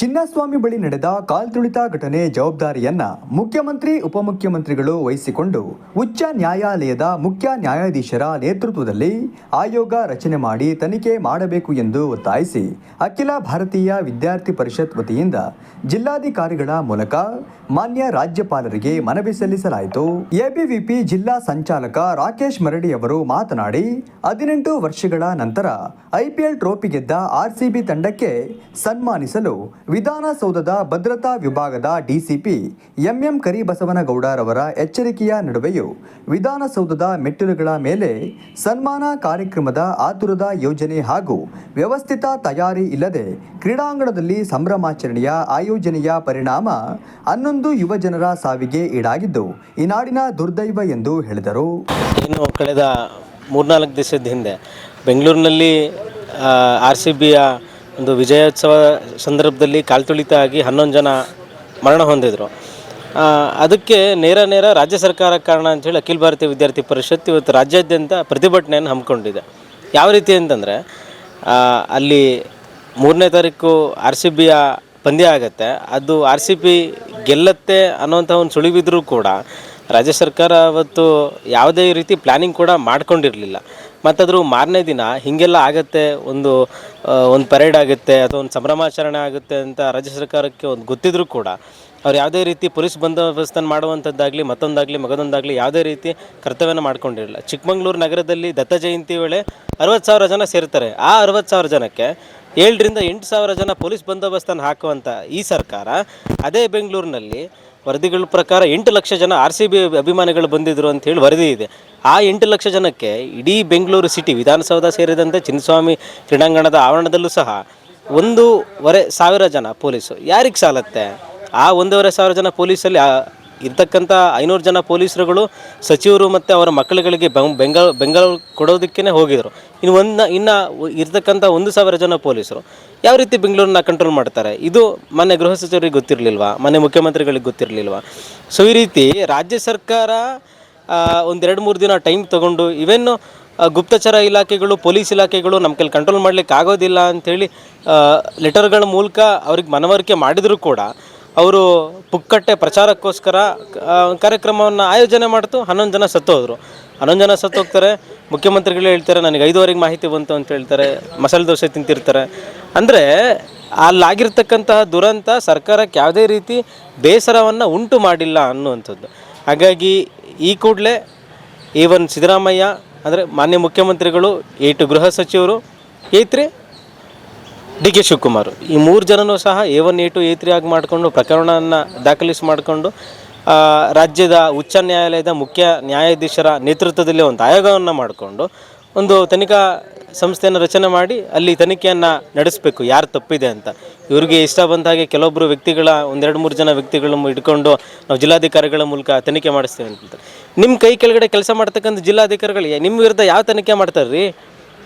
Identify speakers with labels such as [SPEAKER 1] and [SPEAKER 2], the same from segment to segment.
[SPEAKER 1] ಚಿನ್ನಸ್ವಾಮಿ ಬಳಿ ನಡೆದ ಕಾಲ್ತುಳಿತ ಘಟನೆ ಜವಾಬ್ದಾರಿಯನ್ನ ಮುಖ್ಯಮಂತ್ರಿ, ಉಪಮುಖ್ಯಮಂತ್ರಿಗಳು ವಹಿಸಿಕೊಂಡು ಉಚ್ಚ ನ್ಯಾಯಾಲಯದ ಮುಖ್ಯ ನ್ಯಾಯಾಧೀಶರ ನೇತೃತ್ವದಲ್ಲಿ ಆಯೋಗ ರಚನೆ ಮಾಡಿ ತನಿಖೆ ಮಾಡಬೇಕು ಎಂದು ಒತ್ತಾಯಿಸಿ ಅಖಿಲ ಭಾರತೀಯ ವಿದ್ಯಾರ್ಥಿ ಪರಿಷತ್ ವತಿಯಿಂದ ಜಿಲ್ಲಾಧಿಕಾರಿಗಳ ಮೂಲಕ ಮಾನ್ಯ ರಾಜ್ಯಪಾಲರಿಗೆ ಮನವಿ ಸಲ್ಲಿಸಲಾಯಿತು. ಎಬಿವಿಪಿ ಜಿಲ್ಲಾ ಸಂಚಾಲಕ ರಾಕೇಶ್ ಮರಡಿ ಅವರು ಮಾತನಾಡಿ, ಹದಿನೆಂಟು ವರ್ಷಗಳ ನಂತರ ಐಪಿಎಲ್ ಟ್ರೋಫಿ ಗೆದ್ದ ಆರ್ಸಿಬಿ ತಂಡಕ್ಕೆ ಸನ್ಮಾನಿಸಲು ವಿಧಾನಸೌಧದ ಭದ್ರತಾ ವಿಭಾಗದ ಡಿಸಿಪಿ ಎಂಎಂ ಕರಿಬಸವನಗೌಡರವರ ಎಚ್ಚರಿಕೆಯ ನಡುವೆಯೂ ವಿಧಾನಸೌಧದ ಮೆಟ್ಟಿಲುಗಳ ಮೇಲೆ ಸನ್ಮಾನ ಕಾರ್ಯಕ್ರಮದ ಆತುರದ ಯೋಜನೆ ಹಾಗೂ ವ್ಯವಸ್ಥಿತ ತಯಾರಿ ಇಲ್ಲದೆ ಕ್ರೀಡಾಂಗಣದಲ್ಲಿ ಸಂಭ್ರಮಾಚರಣೆಯ ಆಯೋಜನೆಯ ಪರಿಣಾಮ ಹನ್ನೊಂದು ಯುವ ಜನರ ಸಾವಿಗೆ ಈಡಾಗಿದ್ದು, ಈ ನಾಡಿನ ದುರ್ದೈವ ಎಂದು ಹೇಳಿದರು.
[SPEAKER 2] ಇನ್ನು ಕಳೆದ ಮೂರ್ನಾಲ್ಕು ದಿವಸದ ಹಿಂದೆ ಬೆಂಗಳೂರಿನಲ್ಲಿ ಆರ್ ಸಿ ಬಿಯ ಒಂದು ವಿಜಯೋತ್ಸವ ಸಂದರ್ಭದಲ್ಲಿ ಕಾಲ್ತುಳಿತ ಆಗಿ ಹನ್ನೊಂದು ಜನ ಮರಣ ಹೊಂದಿದರು. ಅದಕ್ಕೆ ನೇರ ನೇರ ರಾಜ್ಯ ಸರ್ಕಾರ ಕಾರಣ ಅಂಥೇಳಿ ಅಖಿಲ ಭಾರತೀಯ ವಿದ್ಯಾರ್ಥಿ ಪರಿಷತ್ ಇವತ್ತು ರಾಜ್ಯಾದ್ಯಂತ ಪ್ರತಿಭಟನೆಯನ್ನು ಹಮ್ಮಿಕೊಂಡಿದೆ. ಯಾವ ರೀತಿ ಅಂತಂದರೆ ಅಲ್ಲಿ ಮೂರನೇ ತಾರೀಕು ಆರ್ ಸಿ ಬಿಯ ಪಂದ್ಯ ಆಗುತ್ತೆ. ಅದು ಆರ್ ಸಿ ಬಿ ಗೆಲ್ಲತ್ತೆ ಅನ್ನೋಂಥ ಒಂದು ಸುಳಿವಿದ್ರೂ ಕೂಡ ರಾಜ್ಯ ಸರ್ಕಾರ ಅವತ್ತು ಯಾವುದೇ ರೀತಿ ಪ್ಲ್ಯಾನಿಂಗ್ ಕೂಡ ಮಾಡ್ಕೊಂಡಿರಲಿಲ್ಲ. ಮತ್ತದ್ರ ಮಾರನೇ ದಿನ ಹೀಗೆಲ್ಲ ಆಗುತ್ತೆ, ಒಂದು ಒಂದು ಪರೇಡ್ ಆಗುತ್ತೆ, ಅಥವಾ ಒಂದು ಸಂಭ್ರಮಾಚರಣೆ ಆಗುತ್ತೆ ಅಂತ ರಾಜ್ಯ ಸರ್ಕಾರಕ್ಕೆ ಒಂದು ಗೊತ್ತಿದ್ರೂ ಕೂಡ, ಅವ್ರು ಯಾವುದೇ ರೀತಿ ಪೊಲೀಸ್ ಬಂದೋಬಸ್ತನ್ನು ಮಾಡುವಂಥದ್ದಾಗಲಿ, ಮತ್ತೊಂದಾಗಲಿ, ಮಗದೊಂದಾಗಲಿ ಯಾವುದೇ ರೀತಿ ಕರ್ತವ್ಯನ ಮಾಡ್ಕೊಂಡಿರಲಿಲ್ಲ. ಚಿಕ್ಕಮಗಳೂರು ನಗರದಲ್ಲಿ ದತ್ತ ಜಯಂತಿ ವೇಳೆ ಅರವತ್ತು ಸಾವಿರ ಜನ ಸೇರ್ತಾರೆ. ಆ ಅರವತ್ತು ಸಾವಿರ ಜನಕ್ಕೆ ಏಳರಿಂದ ಎಂಟು ಸಾವಿರ ಜನ ಪೊಲೀಸ್ ಬಂದೋಬಸ್ತನ್ನು ಹಾಕುವಂಥ ಈ ಸರ್ಕಾರ, ಅದೇ ಬೆಂಗಳೂರಿನಲ್ಲಿ ವರದಿಗಳ ಪ್ರಕಾರ ಎಂಟು ಲಕ್ಷ ಜನ ಆರ್ ಸಿ ಬಿ ಅಭಿಮಾನಿಗಳು ಬಂದಿದ್ದರು ಅಂತ ಹೇಳಿ ವರದಿ ಇದೆ. ಆ ಎಂಟು ಲಕ್ಷ ಜನಕ್ಕೆ ಇಡೀ ಬೆಂಗಳೂರು ಸಿಟಿ ವಿಧಾನಸೌಧ ಸೇರಿದಂತೆ ಚಿನ್ನಸ್ವಾಮಿ ಕ್ರೀಡಾಂಗಣದ ಆವರಣದಲ್ಲೂ ಸಹ ಒಂದೂವರೆ ಸಾವಿರ ಜನ ಪೊಲೀಸು. ಯಾರಿಗೆ ಸಾಲತ್ತೆ? ಆ ಒಂದೂವರೆ ಸಾವಿರ ಜನ ಪೊಲೀಸಲ್ಲಿ ಇರ್ತಕ್ಕಂಥ ಐನೂರು ಜನ ಪೊಲೀಸರುಗಳು, ಸಚಿವರು ಮತ್ತು ಅವರ ಮಕ್ಕಳುಗಳಿಗೆ ಬೆಂಗ್ ಬೆಂಗಾಲ್ ಕೊಡೋದಕ್ಕೇ ಹೋಗಿದ್ರು. ಇನ್ನು ಒಂದು ಇನ್ನು ಇರ್ತಕ್ಕಂಥ ಒಂದು ಸಾವಿರ ಜನ ಪೊಲೀಸರು. ಯಾವ ರೀತಿ ಬೆಂಗಳೂರನ್ನ ಕಂಟ್ರೋಲ್ ಮಾಡ್ತಾರೆ? ಇದು ಮೊನ್ನೆ ಗೃಹ ಸಚಿವರಿಗೆ ಗೊತ್ತಿರಲಿಲ್ವಾ? ಮೊನ್ನೆ ಮುಖ್ಯಮಂತ್ರಿಗಳಿಗೆ ಗೊತ್ತಿರಲಿಲ್ವಾ? ಸೊ ಈ ರೀತಿ ರಾಜ್ಯ ಸರ್ಕಾರ ಒಂದೆರಡು ಮೂರು ದಿನ ಟೈಮ್ ತೊಗೊಂಡು ಇವೆನ್ನು ಗುಪ್ತಚರ ಇಲಾಖೆಗಳು, ಪೊಲೀಸ್ ಇಲಾಖೆಗಳು ನಮ್ಮ ಕೈಲಿ ಕಂಟ್ರೋಲ್ ಮಾಡಲಿಕ್ಕೆ ಆಗೋದಿಲ್ಲ ಅಂಥೇಳಿ ಲೆಟರ್ಗಳ ಮೂಲಕ ಅವ್ರಿಗೆ ಮನವರಿಕೆ ಮಾಡಿದರೂ ಕೂಡ ಅವರು ಪುಕ್ಕಟ್ಟೆ ಪ್ರಚಾರಕ್ಕೋಸ್ಕರ ಕಾರ್ಯಕ್ರಮವನ್ನು ಆಯೋಜನೆ ಮಾಡ್ತು, ಹನ್ನೊಂದು ಜನ ಸತ್ತೋದ್ರು. ಹನ್ನೊಂದು ಜನ ಸತ್ತೋಗ್ತಾರೆ. ಮುಖ್ಯಮಂತ್ರಿಗಳು ಹೇಳ್ತಾರೆ, ನನಗೆ ಐದುವರೆಗೆ ಮಾಹಿತಿ ಬಂತು ಅಂತ ಹೇಳ್ತಾರೆ. ಮಸಾಲೆ ದೋಸೆ ತಿಂತಿರ್ತಾರೆ. ಅಂದರೆ, ಅಲ್ಲಾಗಿರ್ತಕ್ಕಂತಹ ದುರಂತ ಸರ್ಕಾರಕ್ಕೆ ಯಾವುದೇ ರೀತಿ ಬೇಸರವನ್ನು ಉಂಟು ಮಾಡಿಲ್ಲ ಅನ್ನುವಂಥದ್ದು. ಹಾಗಾಗಿ, ಈ ಕೂಡಲೇ ಈವನ್ ಸಿದ್ದರಾಮಯ್ಯ, ಅಂದರೆ ಮಾನ್ಯ ಮುಖ್ಯಮಂತ್ರಿಗಳು ಏಟು ಗೃಹ ಸಚಿವರು ಏತ್ರಿ ಡಿ ಕೆ ಶಿವಕುಮಾರ್. ಈ ಮೂರು ಜನನೂ ಸಹ A one A two A three ಆಗಿ ಮಾಡಿಕೊಂಡು ಪ್ರಕರಣವನ್ನು ದಾಖಲಿಸಿ ಮಾಡಿಕೊಂಡು ರಾಜ್ಯದ ಉಚ್ಚ ನ್ಯಾಯಾಲಯದ ಮುಖ್ಯ ನ್ಯಾಯಾಧೀಶರ ನೇತೃತ್ವದಲ್ಲಿ ಒಂದು ಆಯೋಗವನ್ನು ಮಾಡಿಕೊಂಡು, ಒಂದು ತನಿಖಾ ಸಂಸ್ಥೆಯನ್ನು ರಚನೆ ಮಾಡಿ ಅಲ್ಲಿ ತನಿಖೆಯನ್ನು ನಡೆಸಬೇಕು, ಯಾರು ತಪ್ಪಿದೆ ಅಂತ. ಇವರಿಗೆ ಇಷ್ಟ ಬಂದ ಹಾಗೆ ಕೆಲವೊಬ್ಬರು ವ್ಯಕ್ತಿಗಳ, ಒಂದೆರಡು ಮೂರು ಜನ ವ್ಯಕ್ತಿಗಳನ್ನು ಇಟ್ಕೊಂಡು ನಾವು ಜಿಲ್ಲಾಧಿಕಾರಿಗಳ ಮೂಲಕ ತನಿಖೆ ಮಾಡಿಸ್ತೀವಿ ಅಂತ ನಿಮ್ಮ ಕೈ ಕೆಳಗಡೆ ಕೆಲಸ ಮಾಡ್ತಕ್ಕಂಥ ಜಿಲ್ಲಾಧಿಕಾರಿಗಳಿಗೆ ನಿಮ್ಮ ವಿರುದ್ಧ ಯಾವ ತನಿಖೆ ಮಾಡ್ತಾರೆ ರೀ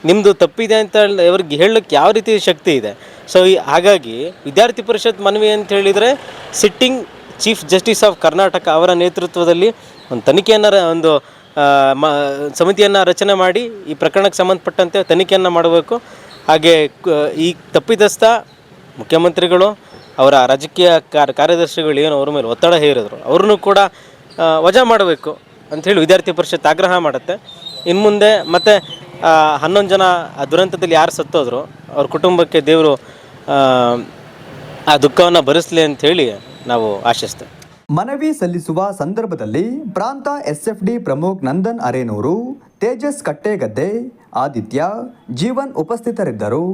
[SPEAKER 2] ನಿಮ್ಮದು ತಪ್ಪಿದೆ ಅಂತ ಹೇಳಿ, ಅವ್ರಿಗೆ ಹೇಳಕ್ಕೆ ಯಾವ ರೀತಿ ಶಕ್ತಿ ಇದೆ? ಸೊ ಹಾಗಾಗಿ ವಿದ್ಯಾರ್ಥಿ ಪರಿಷತ್ ಮನವಿ ಅಂತ ಹೇಳಿದರೆ sitting chief justice of Karnataka ಅವರ ನೇತೃತ್ವದಲ್ಲಿ ಒಂದು ತನಿಖೆಯನ್ನು ಒಂದು ಮ, ಸಮಿತಿಯನ್ನು ರಚನೆ ಮಾಡಿ ಈ ಪ್ರಕರಣಕ್ಕೆ ಸಂಬಂಧಪಟ್ಟಂತೆ ತನಿಖೆಯನ್ನು ಮಾಡಬೇಕು. ಹಾಗೆ ಈ ತಪ್ಪಿತಸ್ಥ ಮುಖ್ಯಮಂತ್ರಿಗಳು, ಅವರ ರಾಜಕೀಯ ಕಾರ್ಯ, ಕಾರ್ಯದರ್ಶಿಗಳು ಏನು ಅವ್ರ ಮೇಲೆ ಒತ್ತಡ ಹೇರಿದ್ರು, ಅವ್ರನ್ನೂ ಕೂಡ ವಜಾ ಮಾಡಬೇಕು ಅಂಥೇಳಿ ವಿದ್ಯಾರ್ಥಿ ಪರಿಷತ್ ಆಗ್ರಹ ಮಾಡುತ್ತೆ. ಇನ್ನು ಮುಂದೆ ಮತ್ತು ಹನ್ನೊಂದು ಜನ ಆ ದುರಂತದಲ್ಲಿ ಯಾರು ಸತ್ತೋದ್ರು, ಅವ್ರ ಕುಟುಂಬಕ್ಕೆ ದೇವರು, ಆ ದುಃಖವನ್ನು ಭರಿಸಲಿ ಹೇಳಿ ನಾವು ಆಶಿಸ್ತೇವೆ.
[SPEAKER 1] ಮನವಿ ಸಲ್ಲಿಸುವ ಸಂದರ್ಭದಲ್ಲಿ ಪ್ರಾಂತ ಎಸ್ಎಫ್ಡಿ ಪ್ರಮುಖ್ ನಂದನ್ ಅರೇನೂರು, ತೇಜಸ್ ಕಟ್ಟೆಗದ್ದೆ, ಆದಿತ್ಯ, ಜೀವನ್ ಉಪಸ್ಥಿತರಿದ್ದರು.